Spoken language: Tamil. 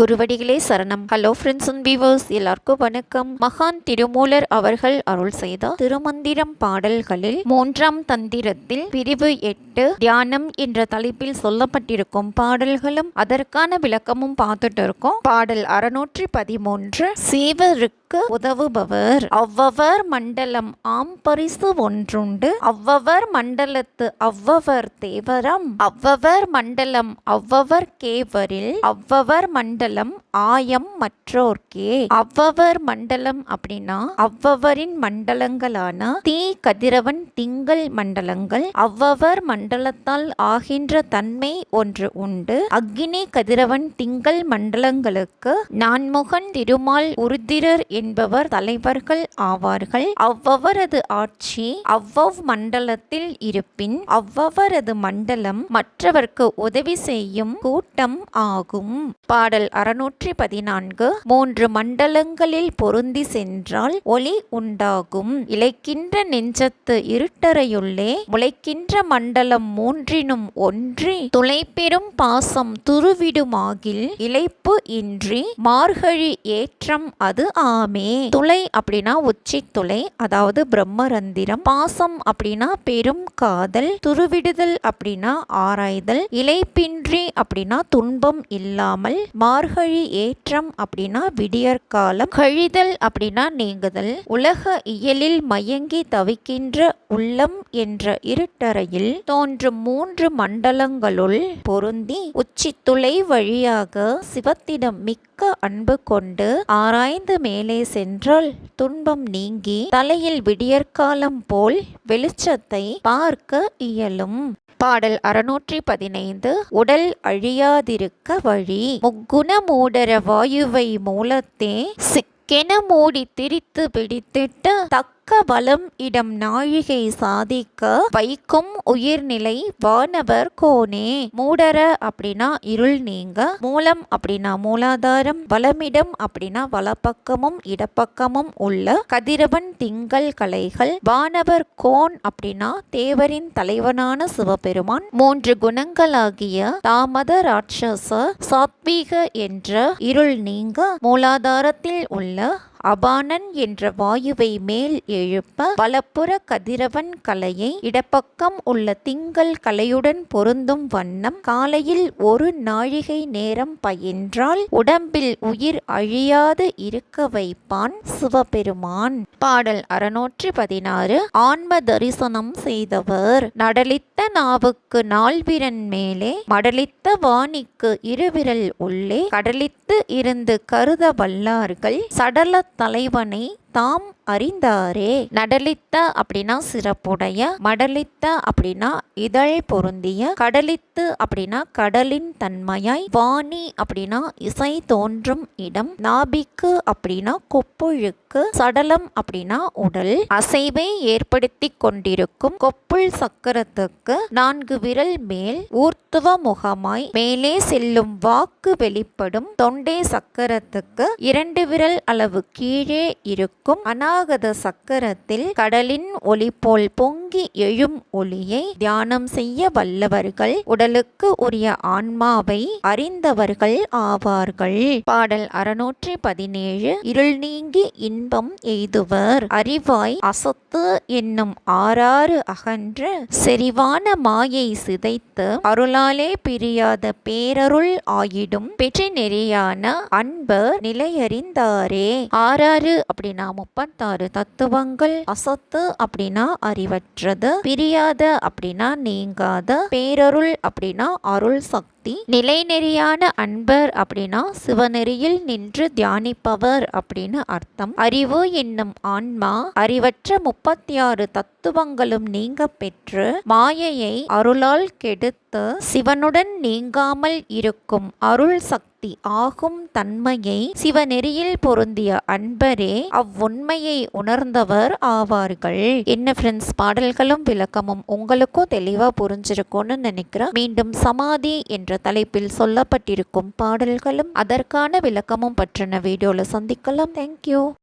குருவடிகளே சரணம். ஹலோ ஃப்ரெண்ட்ஸ் அண்ட் வீவர்ஸ் எல்லாருக்கும் வணக்கம். மகான் திருமூலர் அவர்கள் அருள் செய்த திருமந்திரம் பாடல்களில் மூன்றாம் தந்திரத்தில் பிரிவு எட்டு தியானம் என்ற தலைப்பில் சொல்லப்பட்டிருக்கும் பாடல்களும் அதற்கான விளக்கமும் பார்த்துட்டு இருக்கோம். பாடல் அறுநூற்றி பதிமூன்று சீவருக்கு உதவுபவர். அவ்வவர் மண்டலம் ஆம் பரிசு ஒன்றுண்டு. அவ்வவர் மண்டலத்து அவ்வவர் தேவரம். அவ்வவர் மண்டலம் அவ்வவர் கேவரில். அவ்வவர் மண்டலம் ஆயம் மற்றோர்க்கே. அவ்வவர் மண்டலம் அப்படின்னா அவ்வவரின் மண்டலங்களான தீ கதிரவன் திங்கள் மண்டலங்கள். அவ்வவர் மண்டலத்தால் ஆகின்ற தன்மை ஒன்று உண்டு. அக்னி கதிரவன் திங்கள் மண்டலங்களுக்கு நான்முகன் திருமால் உருதிரர் என்பவர் தலைவர்கள் ஆவார்கள். அவ்வவரது ஆட்சி அவ்வவ் மண்டலத்தில் இருப்பின் அவ்வவரது மண்டலம் மற்றவர்க்கு உதவி செய்யும் கூட்டம் ஆகும். பாடல் அறுநூற்றி பதினான்கு. மூன்று மண்டலங்களில் பொருந்தி சென்றால் ஒளி உண்டாகும். இழைக்கின்ற நெஞ்சத்து இருட்டறையுள்ளே முளைக்கின்ற மண்டலம் மூன்றினும் ஒன்றி துளைப்பெரும் பாசம் துருவிடுமாகில் இழைப்பு இன்றி மார்கழி ஏற்றம் அது ஆமே. துளை அப்படின்னா உச்சி துளை அதாவது பிரம்மரந்திரம். பாசம் அப்படின்னா பெரும் காதல் துருவிடுதல் அப்படின்னா ஆராய்தல். இலைப்பின்றி அப்படின்னா துன்பம் இல்லாமல் மார்கழி ஏற்றம் அப்படின்னா விடியற்காலம் கழிதல் அப்படின்னா நீங்குதல் உலக இயலில் மயங்கி தவிக்கின்ற உள்ளம் என்ற இருட்டறையில் தோன்றும் மூன்று மண்டலங்களுள் பொருந்தி உச்சித்துளை வழியாக சிவத்திடம் மிக்க அன்பு கொண்டு ஆராய்ந்து மேலே சென்றால் துன்பம் நீங்கி தலையில் விடியற்காலம் போல் வெளிச்சத்தை பார்க்க இயலும். பாடல் அறுநூற்றி பதினைந்து உடல் அழியாதிருக்க வழி முக்குண மூடர வாயுவை மூலத்தே சிக்கென மூடி திரித்து பிடித்திட்டு தக்க பலம் இடம் நாழிகை சாதிக்க வைக்கும் உயிர்நிலை வானவர் கோனே. மூடர அப்படின்னா இருள் நீங்க மூலம் அப்படின்னா மூலாதாரம் வளமிடம் அப்படின்னா வலப்பக்கமும் இடப்பக்கமும் உள்ள கதிரவன் திங்கள் கலைகள் வானவர் கோன் அப்படின்னா தேவரின் தலைவனான சிவபெருமான். மூன்று குணங்களாகிய தாமத ராட்சச சாத்வீக என்ற இருள் நீங்க மூலாதாரத்தில் உள்ள அபானன் என்ற வாயுவை மேல் எழுப்ப வலப்புற கதிரவன் கலையை இடப்பக்கம் உள்ள திங்கள் கலையுடன் பொருந்தும் வண்ணம் காலையில் ஒரு நாழிகை நேரம் பயின்றால் உடம்பில் உயிர் அழியாது இருக்க வைப்பான் சிவபெருமான். பாடல் அறுநூற்றி பதினாறு. ஆன்ம தரிசனம் செய்தவர். நடலித்த நாவுக்கு நால்விரன் மேலே மடலித்த வாணிக்கு இருவிரல் உள்ளே கடலித்து இருந்து கருத வல்லார்கள் சடல தலைவனை தாம் அறிந்தாரே. நடலித்த அப்படின்னா சிறப்புடைய மடலித்த அப்படின்னா இதழ் பொருந்திய கடலித்து அப்படின்னா கடலின் தன்மையாய் வாணி அப்படின்னா இசை தோன்றும் இடம் நாபிக்கு அப்படின்னா கொப்புழுக்கு சடலம் அப்படின்னா உடல் அசைவை ஏற்படுத்தி கொண்டிருக்கும் கொப்புள் சக்கரத்துக்கு நான்கு விரல் மேல் ஊர்த்துவ முகமாய் மேலே செல்லும் வாக்கு வெளிப்படும் தொண்டை சக்கரத்துக்கு இரண்டு விரல் அளவு கீழே இருக்கும். இருக்கும். அநாகத சக்கரத்தில் கடலின் ஒளி போல் பொங்கி எழும் ஒளியை தியானம் செய்ய வல்லவர்கள் உடலுக்கு உரிய ஆன்மாவை அறிந்தவர்கள் ஆவார்கள். பாடல் அறுநூற்றி பதினேழு இருள் நீங்கி இன்பம் எய்துவர். அறிவாய் அசத்து என்னும் ஆறாறு அகன்று செறிவான மாயை சிதைத்து அருளாலே பிரியாத பேரருள் ஆயிடும். பெற்றி நெறியான அன்பர் நிலையறிந்தாரே. ஆறாறு அப்படின்னா முப்பத்தாறு தத்துவங்கள் அசத்து அப்படின்னா அறிவற்றது பிரியாத அப்படின்னா நீங்காத பேரருள் அப்படின்னா அருள் சக்தி நிலைநெறியான அன்பர் அப்படின்னா சிவநெறியில் நின்று தியானிப்பவர் அப்படின்னு அர்த்தம். அறிவு என்னும் ஆன்மா அறிவற்ற முப்பத்தி ஆறு தத்துவங்களும் நீங்க பெற்று மாயையை அருளால் கெடுத்து சிவனுடன் நீங்காமல் இருக்கும் அருள் சக்தி சக்தி ஆகும் தன்மையை சிவநெறியில் பொருந்திய அன்பரே அவ்வுண்மையை உணர்ந்தவர் ஆவார்கள். என்ன ஃப்ரெண்ட்ஸ் பாடல்களும் விளக்கமும் உங்களுக்கும் தெளிவா புரிஞ்சிருக்கும்னு நினைக்கிறேன். மீண்டும் சமாதி என்ற தலைப்பில் சொல்லப்பட்டிருக்கும் பாடல்களும் அதற்கான விளக்கமும் பற்றின வீடியோவில் சந்திக்கலாம். தேங்க்யூ